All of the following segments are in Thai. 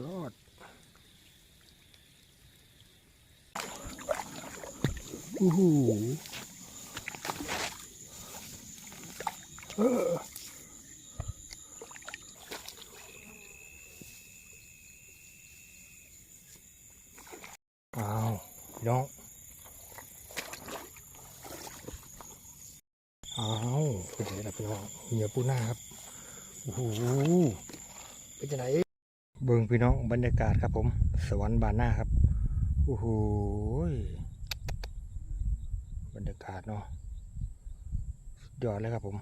ยอดโอ้โหเอออ้าวพี่น้องอ้าเป็นไงล่ะพี่น้องเหี่ยปูหน้าครับ โอ้โหเป็นไหน เบิ่งพี่น้องบรรยากาศครับผม สวรรค์บานหน้าครับโอ้โหบรรยากาศเนาะยอดเลยครับผม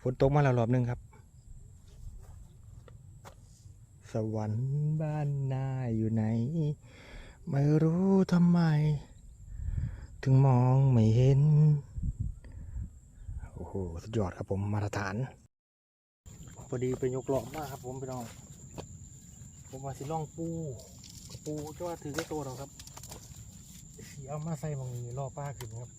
ฝนตกมาแล้วรอบหนึงครับ สวรรค์บ้านนาอยู่ไหน ไม่รู้ทำไม ถึงมองไม่เห็น โอ้โห สุดยอดครับผมมาตรฐาน พอดีไปยกหลอมากครับผมพี่น้อง ผมมาสิล่องปูกระปูจะว่าถือได้ตัวเราครับเสีเอามาใส่หมองนี้ล่อป้าขึ้นครับ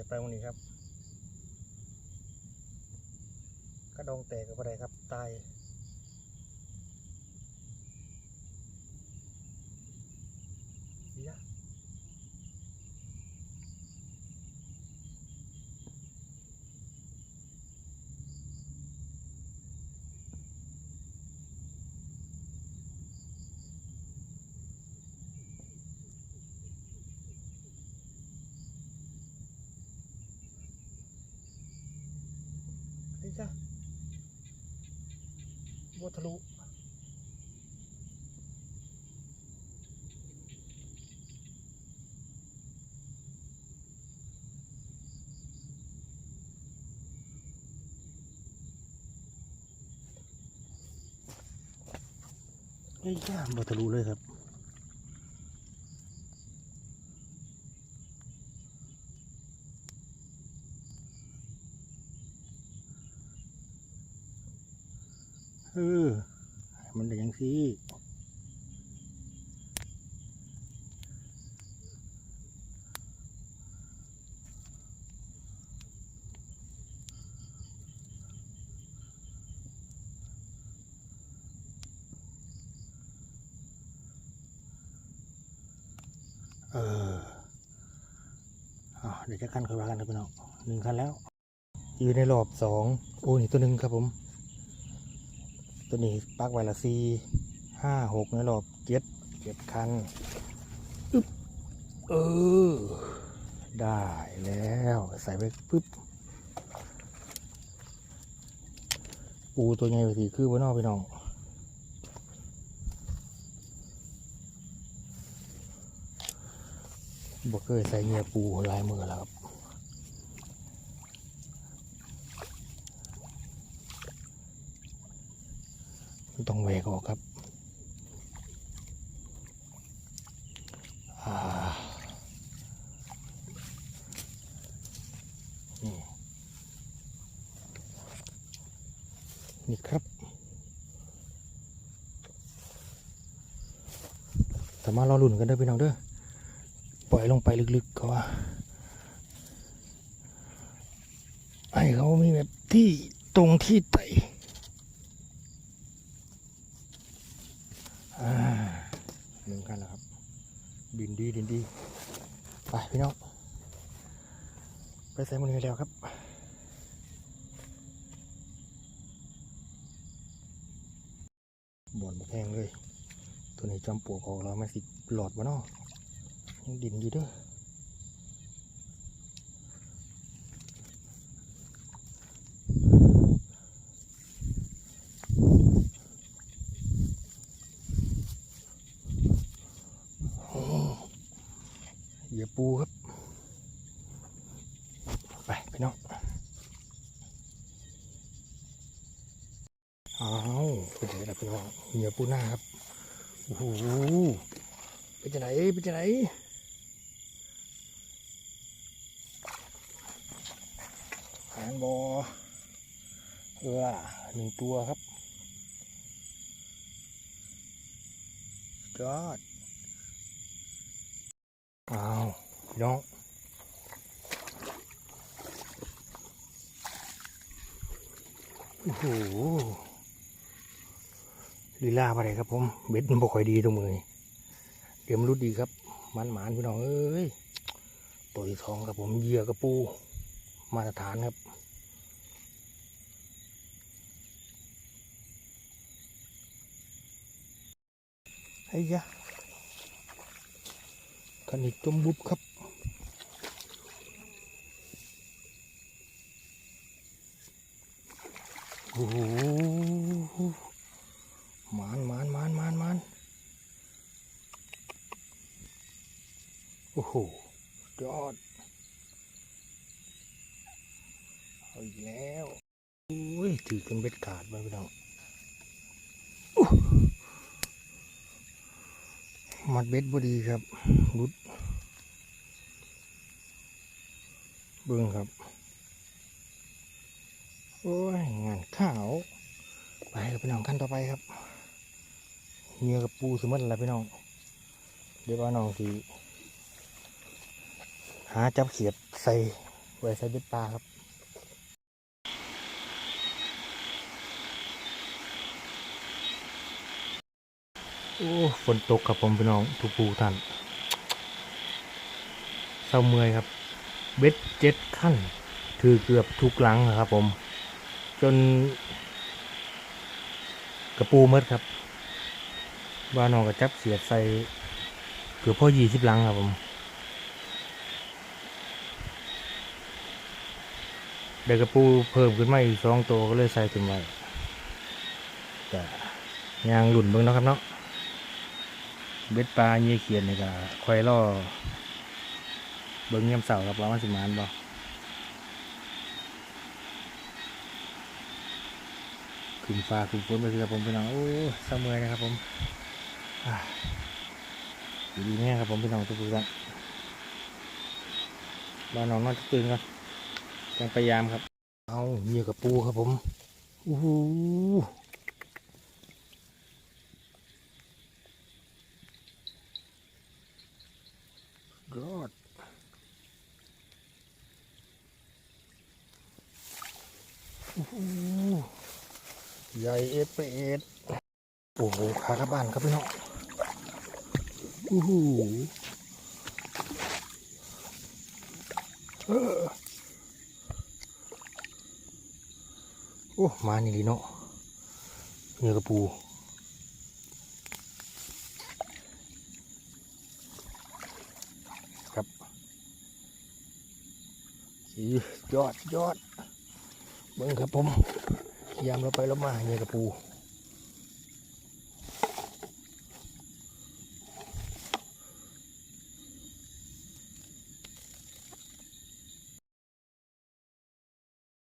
ียไปตรงนี้ครับกระดองแตกกับอะไรครับ ตาย เสียเฮ้ย จ้ะบัวทะลุเฮ้ยจ้าบัวทะลุเลยครับ เออมันได้ยังสิเออเดี๋ยวจะขั้นค่อยว่ากันครับพี่น้องหนึ่งคันแล้ว อยู่ในรอบสองโอ้นี่ตัวหนึ่งครับผม ตัวนี้ปักไว้ละสี่ห้าหกในรอบเจ็ดเจ็ดคันอึ๊บเออ ได้แล้ว ใส่ไปปึ๊บ ปูตัวใหญ่ไปทีคือว่านอกพี่น้องบ่เคยใส่เงียปูหลายมือแล้วครับ ต้องเวกออกครับนี่นี่ครับสามารถรอลุ่นกันได้พี่น้องเด้อปล่อยลงไปลึกๆก็ว่าให้เขามีแบบที่ตรงที่ไต เหนึ่งกันแล้วครับ ดินดีดินดี ไปพี่น้อง ไปใส่มือแล้วครับบ่อนแพงเลย ตัวนี้จอมปลวกออกแล้วมันสิหลอดวะเนาะยังดินอยู่เด้อ ยื่อปูครับ ไปไปน้องอ้าวเป็นไงล่ะพี่น้องเหยื่อปูหน้าครับโอ้โหเป็นจะไหนเป็นจะไหนหางบอเออหนึ่งตัวครับยอด อ้าวพี่น้องโอ้โหลีลาอะไรครับผมเบ็ดมันบ่ค่อยดีตรงมือเดี๋ยวมันรุดดีครับ มันหมานพี่น้องเอ้ยตัวที่สองครับผมเหยื่อกระปู มาตรฐานครับไอ้ยะ คันนี้จมบุบครับโอ้โหมานมานมานมานมานโอ้โหยอดเอาอีกแล้ว โอ้ยถือกันเบ็ดขาดไปพี่น้อง มัดเบ็ดพอดีครับรุดเบิ้งครับ โอ้ย งานข้าว ไปครับพี่น้องขั้นต่อไปครับเหงื่อกับปูสมัดอะไรพี่น้อง เดี๋ยวว่าน้องสีหาจับเขียดใส่ไว้ใส่เบ็ดปลาครับ โอ้ฝนตกครับผมพี่น้องทุกปูท่านเศร้าเมื่อยครับ เบ็ดเจ็ดขั้นถือเกือบทุกหลังครับผม จน กระปูหมดครับว่าน้องกระจับเสียดใส่เกือบพ่อยี่สิบหลังครับผมเด็กกระปูเพิ่มขึ้นมาอีกสองตัวก็เลยใส่ถึงไว้แต่ยางหลุนเบิ่งนะครับเนาะ เบ็ดปลาเยี่ยเขียนนี่ก็คอยล่อเบิ่งเงียมเสาครับว่าสิมานบ่ขึ้นฟ้าขึ้นฝนไปคือผมพี่น้องโอ้เศร้าเมื่อยนะครับผมอ่าอยู่ดีแน่ครับผมพี่น้องทุกท่านบ้านน้องนอนตื่นกันยังพยายามครับ เอาเหยื่อกับปูครับผมโอ้โห ยอดโอ้โหใหญ่เอ็ดไปเอ็ดโอ้โหขากระบานครับพี่น้องโอ้โหเออโอ้ มานี่ลีเนาะเนื้อกระปูครับอี ยอดยอดเบิ้งครับผมยามเราไปแล้วมาเนี่ยกระปู